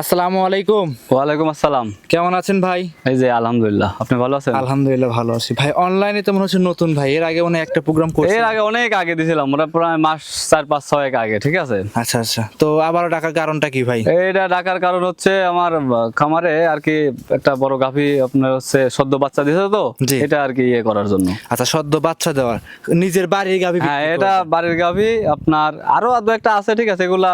আসসালামু আলাইকুম। ওয়ালাইকুম আসসালাম। কেমন আছেন ভাই? এই যে আলহামদুলিল্লাহ। আপনি ভালো আছেন? আলহামদুলিল্লাহ ভালো আছি। ভাই অনলাইনে তো মনে হচ্ছে নতুন ভাই। এর আগে মনে একটা প্রোগ্রাম করছি। এর আগে অনেক আগে দিছিলাম। ওরা প্রায় মাস চার পাঁচ ছয়েক আগে ঠিক আছে? আচ্ছা আচ্ছা। তো আবারও ডাকার কারণটা কি ভাই? এটা ডাকার কারণ হচ্ছে আমার খামারে আর কি একটা বড় গাভী আপনার হচ্ছে সদ্য বাচ্চা দিছে তো। এটা আর কি ইয়ে করার জন্য। আচ্ছা সদ্য বাচ্চা দেওয়ার। নিজের বাড়ির গাভি হ্যাঁ এটা বাড়ির গাভী আপনার আরও দু একটা আছে ঠিক আছে? এগুলা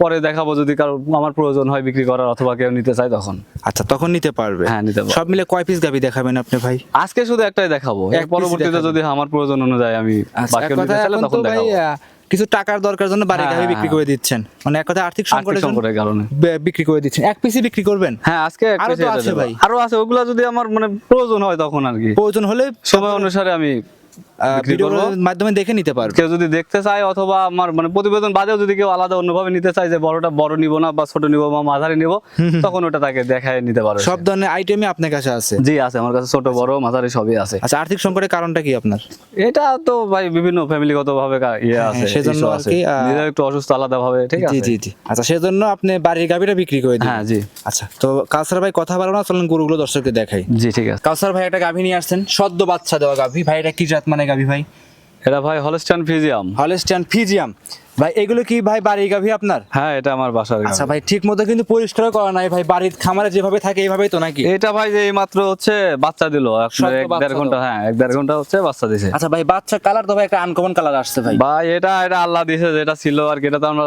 পরে দেখাবো যদি কারও আমার প্রয়োজন হয় বিক্রি করার অথবা কেউ নিতে চায় তখন। আচ্ছা তখন নিতে পারবে। হ্যাঁ, নিতে পারবে। সব মিলে কয় পিস গাভি দেখাবেন আপনি ভাই? আজকে শুধু একটাই দেখাবো। এক পরবর্তীতে যদি আমার প্রয়োজন অনুযায়ী আমি আচ্ছা বাকি নিতে চাইলে তখন ভাই দেখাবো। কিছু টাকার দরকার জন্য বাড়ি হ্যাঁ, বিক্রি হ্যাঁ। করে দিচ্ছেন। মানে এক কথায় আর্থিক সংকটের কারণে। বিক্রি করে দিচ্ছেন। এক পিসই বিক্রি করবেন? হ্যাঁ আজকে এক আরও আছে ভাই। আরও আছে ওগুলা যদি আমার মানে প্রয়োজন হয় তখন আর কি। প্রয়োজন হলে সময় অনুসারে আমি। মাধ্যমে দেখে নিতে পারবে। কেউ যদি দেখতে চায় অথবা আমার মানে প্রতিবেদন বাদেও যদি কেউ আলাদা অন্যভাবে নিতে চায় যে বড়টা বড় নিব না বা ছোট নিব বা মাঝারি নিব তখন ওটা তাকে দেখায় নিতে পারবে সব ধরনের আইটেমই আপনার কাছে আছে? জি আছে আমার কাছে ছোট বড় মাঝারি সবই আছে। আচ্ছা আর্থিক সংকটের কারণটা কি আপনার? এটা তো ভাই বিভিন্ন ফ্যামিলিগত ভাবে ইয়ে হ্যাঁ, আছে সেজন্য আর কি, নিজের একটু অসুস্থ আলাদা ভাবে ঠিক আছে? জি জি। আচ্ছা সেজন্য আপনি বাড়ির গাভিটা বিক্রি করে দিন। হ্যাঁ জি। আচ্ছা তো কাউসার ভাই কথা বলো না চলেন গরুগুলো দর্শককে দেখাই। জি ঠিক আছে। কাউসার ভাই একটা গাভি নিয়ে আসছেন সদ্য বাচ্চা দেওয়া গাভি। ভাই এটা কি জাত মানে গাভি ভাই? এটা ভাই হলস্টান ফিজিয়াম। হলেস্টিয়ান ফিজিয়াম। ভাই এগুলো কি ভাই বাড়ির গাভি আপনার? হ্যাঁ এটা আমার বাসার আচ্ছা ভাই ঠিক মতো কিন্তু পরিষ্কার করা নাই ভাই বাড়ির খামারে যেভাবে থাকে এইভাবেই তো নাকি? এটা ভাই যে মাত্র হচ্ছে বাচ্চা দিল এক দেড় ঘণ্টা হ্যাঁ এক দেড় ঘণ্টা হচ্ছে বাচ্চা দিছে। আচ্ছা ভাই বাচ্চা কালার তো ভাই একটা আনকমন কালার আসছে ভাই। ভাই এটা এটা আল্লাহ দিছে যেটা ছিল আর কি এটা তো আমরা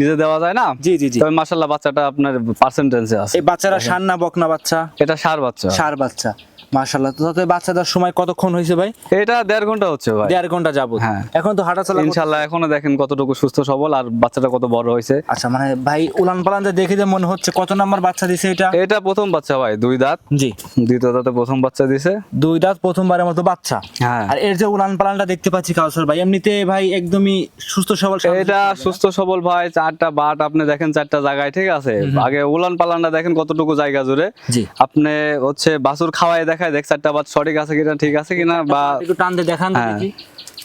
নিজে দেওয়া যায় না। জি জি জি। তবে মাশাল্লাহ বাচ্চাটা আপনার পার্সেন্টেজে আছে। এই বাচ্চারা সার না বকনা বাচ্চা? এটা সার বাচ্চা। সার বাচ্চা। মাশাল্লাহ তো তাতে বাচ্চা দেওয়ার সময় কতক্ষণ হয়েছে ভাই? এটা দেড় ঘণ্টা হচ্ছে ভাই। দেড় ঘণ্টা যাব হ্যাঁ। এখন তো হাঁটা চলা এখনও দেখেন কতটুকু সুস্থ সবল আর বাচ্চাটা কত বড় হয়েছে। আচ্ছা মানে ভাই উলান পালান দেখে যে মনে হচ্ছে কত নাম্বার বাচ্চা দিছে এটা? এটা প্রথম বাচ্চা ভাই দুই দাঁত। জি। দ্বিতীয় দাঁতে প্রথম বাচ্চা দিছে। দুই দাঁত প্রথমবারের মতো বাচ্চা। হ্যাঁ। আর এর যে উলান পালানটা দেখতে পাচ্ছি কাউসার ভাই এমনিতে ভাই একদমই সুস্থ সবল এটা সুস্থ সবল ভাই চারটা বাট আপনি দেখেন চারটা জায়গায় ঠিক আছে? আগে উলান পালানটা দেখেন কতটুকু জায়গা জুড়ে। জি। আপনি হচ্ছে বাছুর খাওয়াই দেখায় দেখ চারটা বাদ সঠিক আছে কিনা ঠিক আছে কিনা বা একটু টান দিয়ে দেখান হ্যাঁ। দেখি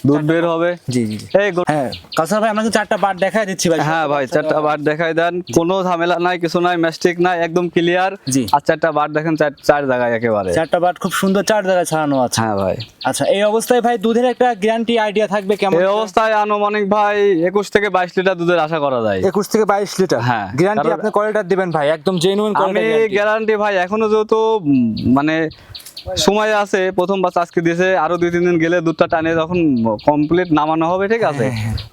দুধ বের হবে। জি জি এই হ্যাঁ কাউসার ভাই আপনাকে চারটা পার্ট দেখাই দিচ্ছি ভাই। হ্যাঁ ভাই চারটা বার দেখাই দেন। কোনো ঝামেলা নাই কিছু নাই ম্যাস্টিক নাই একদম ক্লিয়ার জি। আর চারটা বার দেখেন চার চার জায়গায় একেবারে। চারটা পার্ট খুব সুন্দর চার জায়গায় ছাড়ানো আছে। হ্যাঁ ভাই। আচ্ছা এই অবস্থায় ভাই দুধের একটা গ্যারান্টি আইডিয়া থাকবে কেমন? এই অবস্থায় আনুমানিক ভাই একুশ থেকে বাইশ লিটার দুধের আশা করা যায়। একুশ থেকে বাইশ লিটার? হ্যাঁ, গ্যারান্টি আপনি কয় লিটার দিবেন ভাই? একদম জেনুইন আমি গ্যারান্টি ভাই এখনও যেহেতু মানে সময় আছে প্রথম বাচ্চা আজকে দিয়েছে আরও দুই তিন দিন গেলে দুধটা টানে যখন কমপ্লিট নামানো হবে ঠিক আছে?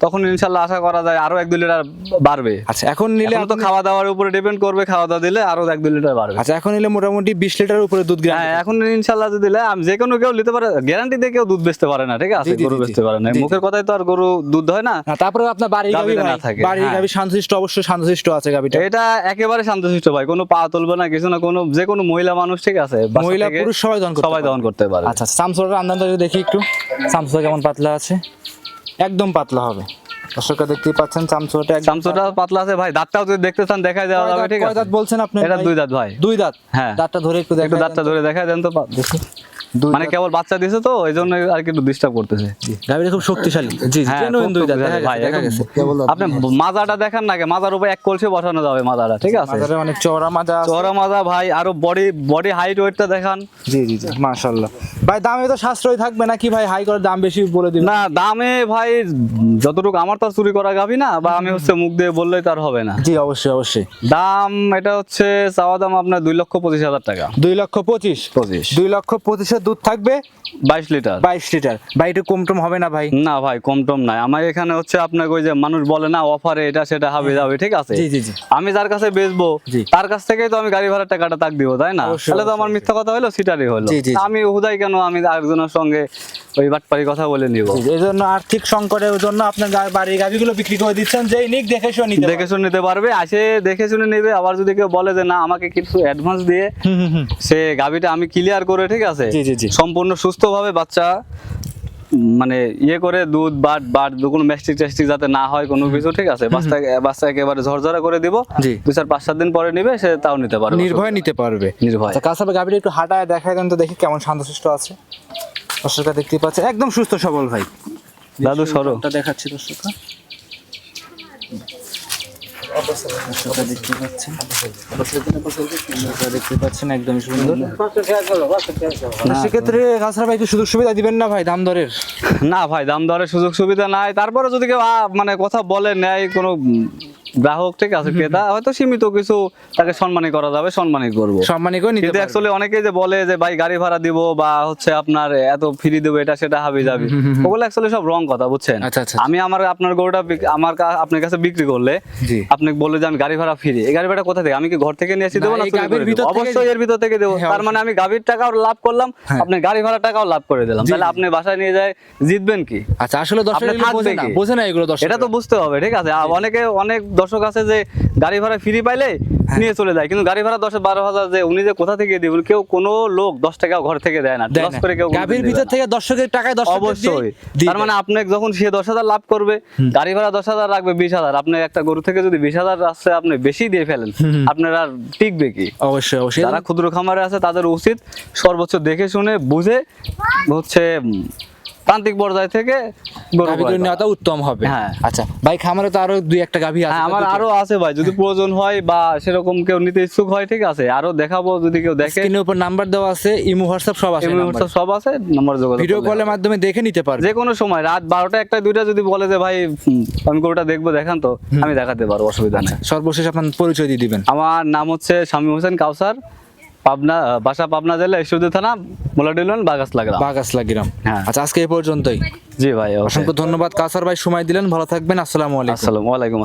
তখন ইনশাল্লাহ আশা করা যায় আরও এক দুই লিটার বাড়বে। আচ্ছা এখন নিলে তো খাওয়া দাওয়ার উপরে ডিপেন্ড করবে খাওয়া দাওয়া দিলে আরও এক দুই লিটার বাড়বে। আচ্ছা এখন নিলে মোটামুটি বিশ লিটারের উপরে দুধ হ্যাঁ এখন ইনশাল্লাহ যদি দিলে আমি যে কোনো কেউ নিতে পারে গ্যারান্টি দিয়ে কেউ দুধ বেচতে পারে না ঠিক আছে? গরু বেচতে পারে না। মুখের কথাই তো আর গরু দুধ হয় না। তারপরে আপনার বাড়ি গাবি না থাকে, বাড়ি হ্যাঁ। গাবি শান্তশিষ্ট অবশ্যই শান্তশিষ্ট আছে গাবিটা এটা একেবারে শান্তশিষ্ট ভাই কোনো পা তুলবে না কিছু না কোনো যে কোনো মহিলা মানুষ ঠিক আছে? মহিলা পুরুষ সবাই দহন সবাই। দহন করতে পারে। আচ্ছা সামসুরের আন্দাজ যদি দেখি একটু। সামসুরা কেমন পাতলা আছে? একদম পাতলা হবে। দর্শকরা দেখতেই পাচ্ছেন পাতলা আছে ভাই দাঁতটাও যদি দেখতে চান দেখাই দেওয়া যাবে ঠিক আছে। দাঁত বলছেন আপনি এটা দুই দাঁত ভাই। দুই দাঁত? হ্যাঁ। দাঁতটা ধরে একটু দেখেন দাঁতটা ধরে দেখাই দেন তো দেখি। মানে কেবল বাচ্চা দিছে তো এই জন্য আর কি একটু ডিস্টার্ব করতেছে। খুব শক্তিশালী। জি জি হ্যাঁ, দুই দাঁত ভাই, আপনি মাজাটা দেখেন না মাজার উপর এক কলসি বসানো যাবে মাজাটা ঠিক আছে? মাজারে অনেক চওড়া মাজা। চওড়া মাজা ভাই আরও বডি বডি হাইট ওয়েটটা দেখান। জি জি জি মাশাআল্লাহ। ভাই দামে তো সাশ্রয় থাকবে নাকি ভাই? হাই করে দাম বেশি বলে দিবেন। না দামে ভাই যতটুকু আমার তো চুরি করা গাবি না বা আমি হচ্ছে মুখ দিয়ে বললেই তার হবে না। জি অবশ্যই অবশ্যই। দাম এটা হচ্ছে চাওয়া দাম আপনার দুই লক্ষ পঁচিশ হাজার টাকা। দুই লক্ষ পঁচিশ? পঁচিশ। দুই লক্ষ পঁচিশের দুধ থাকবে বাইশ লিটার। বাইশ লিটার। ভাই একটু কম টম হবে না ভাই? না ভাই কম টম নাই। আমার এখানে হচ্ছে আপনাকে ওই যে মানুষ বলে না অফারে এটা সেটা হবে যাবে ঠিক আছে? জি জি জি। আমি যার কাছে বেচবো তার কাছ থেকেই তো আমি গাড়ি ভাড়ার টাকাটা তাক দিব তাই না? তাহলে তো আমার মিথ্যা কথা হলো সিটারই হলো। আমি হুদাই কেন আমি আরেকজনের সঙ্গে ওই বাটপারি কথা বলে নিব। এই জন্য আর্থিক সংকটের জন্য আপনার বাড়ির গাড়িগুলো বিক্রি করে দিচ্ছেন যে নিক দেখে শুনে নিতে দেখে শুনে নিতে পারবে আসে দেখে শুনে নেবে আবার যদি কেউ বলে যে না আমাকে কিছু অ্যাডভান্স দিয়ে সে গাবিটা আমি ক্লিয়ার করে ঠিক আছে? জি, জি, জি। সম্পূর্ণ সুস্থভাবে বাচ্চা মানে ইয়ে করে দুধ বাট বাট কোনো ম্যাস্টিক টেস্টিক যাতে না হয় কোনো কিছু ঠিক আছে? বাচ্চা বাচ্চা একেবারে ঝরঝরা করে দিব। দু চার পাঁচ সাত দিন পরে নিবে সে তাও নিতে পারবে। নির্ভয় নিতে পারবে। নির্ভয়। আচ্ছা কাছাবে গাড়িটা একটু হাঁটায় দেখায় দেন তো দেখি কেমন শান্তশিষ্ট আছে। দর্শকরা দেখতে পাচ্ছে। একদম সুস্থ সবল ভাই। দাদু সরো। দেখাচ্ছি দর্শকরা। দর্শকরা দেখতে পাচ্ছেন। দেখতে পাচ্ছেন সুন্দর। না, সেক্ষেত্রে কাছাড়া ভাই সুযোগ সুবিধা দিবেন না ভাই দাম দরের? না ভাই দাম দরের সুযোগ সুবিধা নাই। তারপরে যদি কেউ মানে কথা বলে নেয় কোনো গ্রাহক ঠিক আছে ক্রেতা হয়তো সীমিত কিছু তাকে করা যাবে সম্মানই করব। সম্মানী করে নিতে কিন্তু অ্যাকচুয়ালি অনেকেই যে বলে যে ভাই গাড়ি ভাড়া দিব বা হচ্ছে আপনার এত ফ্রি দেবো এটা সেটা হাবি যাবি। ওগুলো অ্যাকচুয়ালি সব রং কথা বুঝছেন? আচ্ছা, আচ্ছা। আমি আমার আপনার গরুটা আমার আপনার কাছে বিক্রি করলে আপনি বললে যে আমি গাড়ি ভাড়া ফ্রি এই গাড়ি ভাড়া কোথা থেকে? আমি কি ঘর থেকে নিয়ে এসে দেবো না, অবশ্যই এর ভিতর থেকে দেবো। হ্যাঁ, তার মানে আমি গাভীর টাকাও লাভ করলাম আপনি গাড়ি ভাড়া টাকাও লাভ করে দিলাম। তাহলে আপনি বাসায় নিয়ে যায় জিতবেন কি? আচ্ছা আসলে দর্শক বোঝে না কি? বোঝে না এগুলো দর্শক এটা তো বুঝতে হবে ঠিক আছে? অনেকে অনেক দর্শক আছে যে গাড়ি ভাড়া ফ্রি পাইলে হ্যাঁ। নিয়ে চলে যায়। কিন্তু গাড়ি ভাড়া দশ বারো হাজার যে উনি যে কোথা থেকে দিবেন কেউ কোনো লোক দশ টাকা ঘর থেকে দেয় না। না। করে কেউ গাভীর ভিতর থেকে দর্শকের টাকায় দর্শক অবশ্যই। তার মানে আপনি যখন সে দশ হাজার লাভ করবে গাড়ি ভাড়া দশ হাজার রাখবে বিশ হাজার। আপনি একটা গরু থেকে যদি বিশ হাজার আসছে আপনি বেশি দিয়ে ফেলেন আপনার আর টিকবে কি? অবশ্যই অবশ্যই। যারা ক্ষুদ্র খামারে আছে তাদের উচিত সর্বোচ্চ দেখে শুনে বুঝে হচ্ছে প্রান্তিক পর্যায় থেকে গরু গাভী। নেওয়াটা উত্তম হবে। হ্যাঁ। আচ্ছা ভাই খামারে তো আরও দুই একটা গাভী আছে হ্যাঁ আমার আরও আছে ভাই যদি প্রয়োজন হয় বা সেরকম কেউ নিতে ইচ্ছুক হয় ঠিক আছে আরও দেখাবো যদি কেউ দেখে। স্ক্রিনের উপর নাম্বার দেওয়া আছে ইমো হোয়াটসঅ্যাপ সব আছে নাম্বার। হোয়াটসঅ্যাপ সব আছে নাম্বার যোগাযোগ ভিডিও কলের মাধ্যমে দেখে নিতে পারবে। যে কোনো সময় রাত বারোটা একটা দুইটা যদি বলে যে ভাই আমি গরুটা দেখব দেখান তো আমি দেখাতে পারব অসুবিধা নেই। সর্বশেষ আপনার পরিচয় দিয়ে দিবেন। আমার নাম হচ্ছে শামী হোসেন কাউসার পাবনা বাসা পাবনা জেলা ঈশ্বরদী থানা মোলাডিলন বাগাস লাগলাম বাগাসলা গ্রাম হ্যাঁ। আচ্ছা আজকে এই পর্যন্তই। জি ভাই অসংখ্য ধন্যবাদ। কাসার ভাই সময় দিলেন। ভালো থাকবেন। আসসালামু আলাইকুম। আসসালামু আলাইকুম।